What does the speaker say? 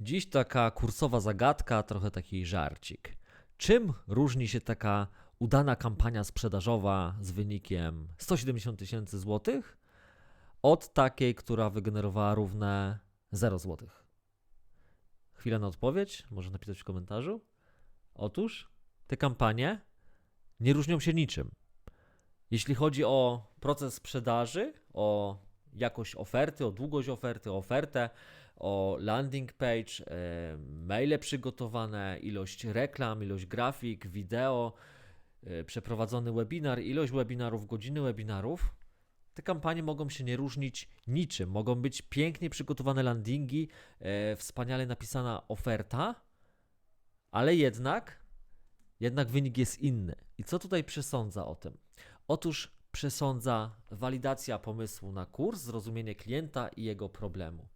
Dziś taka kursowa zagadka, trochę taki żarcik. Czym różni się taka udana kampania sprzedażowa z wynikiem 170 tysięcy złotych od takiej, która wygenerowała równe 0 złotych? Chwila na odpowiedź, może napisać w komentarzu. Otóż te kampanie nie różnią się niczym. Jeśli chodzi o proces sprzedaży, o jakość oferty, o długość oferty, o ofertę, o landing page, e, maile przygotowane, ilość reklam, ilość grafik, wideo, e, przeprowadzony webinar, ilość webinarów, godziny webinarów. Te kampanie mogą się nie różnić niczym. Mogą być pięknie przygotowane landingi, e, wspaniale napisana oferta, ale jednak, jednak wynik jest inny. I co tutaj przesądza o tym? Otóż przesądza walidacja pomysłu na kurs, zrozumienie klienta i jego problemu.